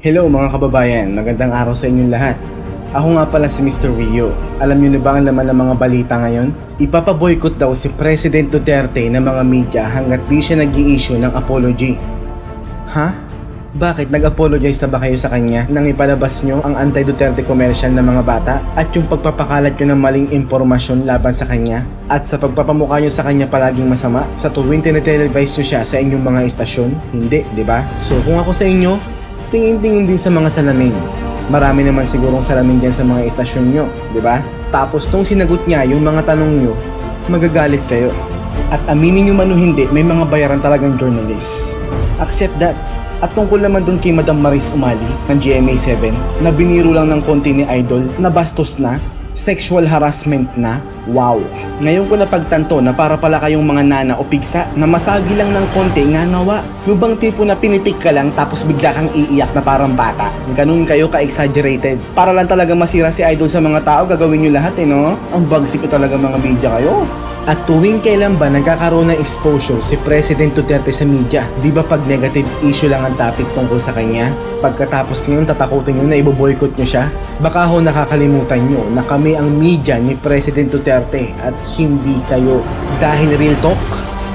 Hello mga kababayan, magandang araw sa inyong lahat. Ako nga pala si Mr. Rio. Alam niyo na ba ang laman ng mga balita ngayon? Ipapaboykot daw si President Duterte ng mga media hanggat di siya nag issue ng apology. Ha? Bakit nag-apologize na ba kayo sa kanya nang ipalabas nyo ang anti-Duterte commercial ng mga bata at yung pagpapakalat nyo ng maling impormasyon laban sa kanya at sa pagpapamukha nyo sa kanya palaging masama sa tuwing tinitelevise nyo siya sa inyong mga istasyon? Hindi, di ba? So kung ako sa inyo, tingin-tingin din sa mga salamin. Marami naman sigurong salamin dyan sa mga istasyon nyo, di ba? Tapos nung sinagot niya yung mga tanong nyo, magagalit kayo. At aminin nyo man o hindi, may mga bayaran talagang journalists. Accept that. At tungkol naman dun kay Madam Maris Umali ng GMA7 na biniro lang ng konti ni Idol na bastos na, sexual harassment na, wow. Ngayon ko napagtanto na para pala kayong mga nana o pigsa na masagi lang ng konti ngangawa. Yung bang tipo na pinitik ka lang tapos bigla kang iiyak na parang bata. Ganun kayo ka-exaggerated. Para lang talaga masira si Idol sa mga tao, gagawin nyo lahat eh no? Ang bagsik ko talaga mga media kayo. At tuwing kailan ba nagkakaroon ng exposure si President Duterte sa media? Di ba pag negative issue lang ang topic tungkol sa kanya? Pagkatapos ngayon tatakutin nyo na iboboykot nyo siya? Baka ho nakakalimutan nyo na kami ang media ni President Duterte at hindi kayo. Dahil real talk,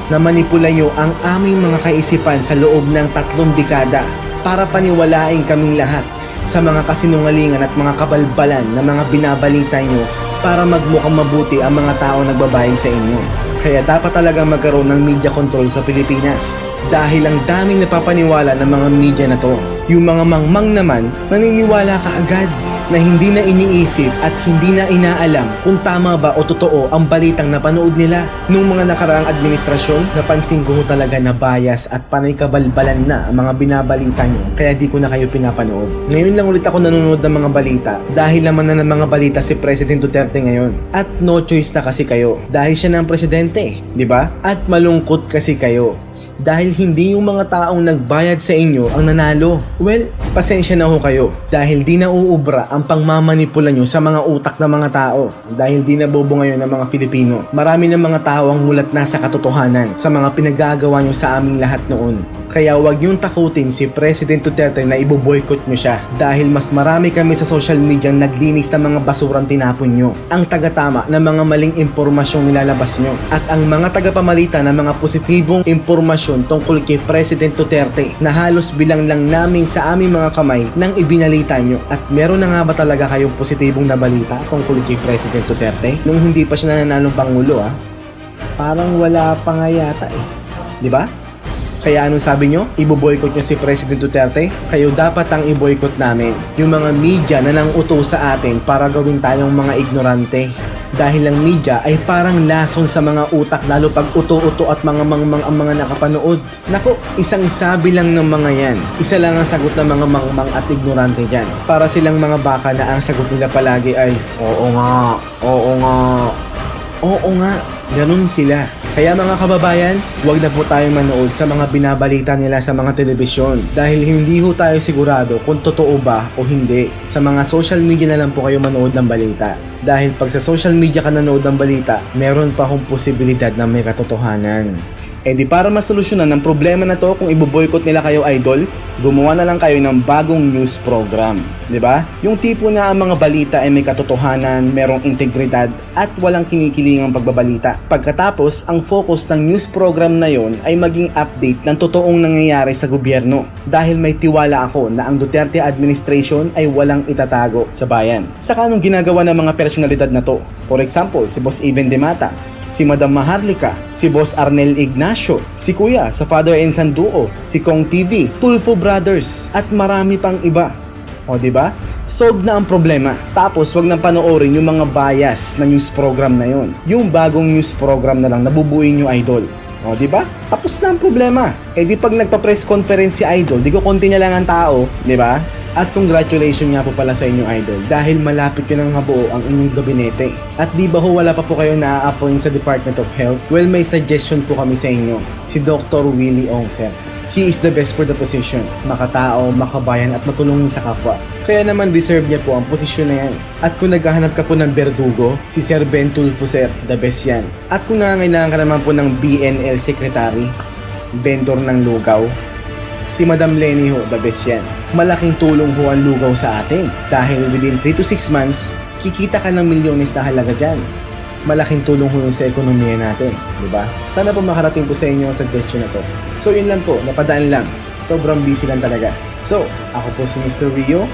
na manipula nyo ang aming mga kaisipan sa loob ng tatlong dekada para paniwalain kaming lahat sa mga kasinungalingan at mga kabalbalan na mga binabalita nyo para magmukhang mabuti ang mga tao nagbabayan sa inyo. Kaya dapat talagang magkaroon ng media control sa Pilipinas. Dahil ang daming napapaniwala ng mga media na to. Yung mga mangmang naman, naniniwala ka agad na hindi na iniisip at hindi na inaalam kung tama ba o totoo ang balitang napanood nila. Nung mga nakaraang administrasyon, napansin ko talaga na bias at panay kabalbalan na ang mga binabalita nyo kaya di ko na kayo pinapanood. Ngayon lang ulit ako nanonood ng mga balita dahil naman na ng mga balita si President Duterte ngayon. At no choice na kasi kayo dahil siya na ang presidente, di ba? At malungkot kasi kayo dahil hindi yung mga taong nagbayad sa inyo ang nanalo. Well, pasensya na ho kayo dahil di na uubra ang pangmamanipula nyo sa mga utak ng mga tao dahil di na bobo ngayon ng mga Filipino. Marami ng mga tao ang mulat na sa katotohanan sa mga pinagagawa nyo sa aming lahat noon. Kaya huwag niyong takutin si President Duterte na iboboykot nyo siya dahil mas marami kami sa social media naglinis ng mga basurang tinapon nyo. Ang tagatama ng mga maling impormasyong nilalabas nyo at ang mga tagapamalita ng mga positibong impormasyon tungkol kay President Duterte na halos bilang lang namin sa aming mga kamay nang ibinalita nyo. At meron na nga ba talaga kayong positibong nabalita tungkol kay President Duterte nung hindi pa siya nananalong Pangulo ah? Parang wala pa nga yata eh. Di ba? Kaya anong sabi nyo? Iboboykot nyo si President Duterte? Kayo dapat ang iboykot namin. Yung mga media na nang uto sa atin para gawin tayong mga ignorante. Dahil ang media ay parang lason sa mga utak lalo pag uto-uto at mga mangmang ang mga nakapanood. Nako, isang sabi lang ng mga yan. Isa lang ang sagot ng mga mangmang at ignorante dyan. Para silang mga baka na ang sagot nila palagi ay, Oo nga, oo nga, Oo nga, ganun sila. Kaya mga kababayan, huwag na po tayo manood sa mga binabalita nila sa mga telebisyon dahil hindi ho tayo sigurado kung totoo ba o hindi. Sa mga social media na lang po kayo manood ng balita. Dahil pag sa social media ka nanood ng balita, meron pa hong posibilidad na may katotohanan. E di para masolusyonan ang problema na to kung iboboykot nila kayo idol, gumawa na lang kayo ng bagong news program. ba? Yung tipo na ang mga balita ay may katotohanan, merong integridad at walang kinikilingang pagbabalita. Pagkatapos, ang focus ng news program na yon ay maging update ng totoong nangyayari sa gobyerno. Dahil may tiwala ako na ang Duterte administration ay walang itatago sa bayan. Saka anong ginagawa ng mga personalidad na to? For example, si Boss Even Demata, si Madam Maharlika, si Boss Arnel Ignacio, si Kuya sa Father and Son Duo, si Kong TV, Tulfo Brothers, at marami pang iba. O, ba? Solve na ang problema. Tapos, wag nang panoorin yung mga bias na news program na yon. Yung bagong news program na lang nabubuin yung idol. O, di ba? Tapos na ang problema. Eh di pag nagpa-press conference si idol, di ko konti na lang ang tao, di ba? At congratulations nga po pala sa inyong idol dahil malapit yun ang mabuo ang inyong gabinete. At di ba ho wala pa po kayo na-appoint sa Department of Health? Well, may suggestion po kami sa inyo. Si Dr. Willie Ong, sir. He is the best for the position. Makatao, makabayan at matulungin sa kapwa. Kaya naman deserve niya po ang posisyon na yan. At kung naghahanap ka po ng berdugo, si Sir Ben Tulfo sir, the best yan. At kung nangangailangan ka naman po ng BNL Secretary, vendor ng lugaw, Si Madam Lenny ho, the best yan. Malaking tulong ho ang lugaw sa atin dahil within 3 to 6 months, kikita ka ng milyones na halaga dyan. Malaking tulong ho yun sa ekonomiya natin, di ba? Sana po makarating po sa inyo ang suggestion na to. So yun lang po, napadaan lang. Sobrang busy lang talaga. So, ako po si Mr. Rio.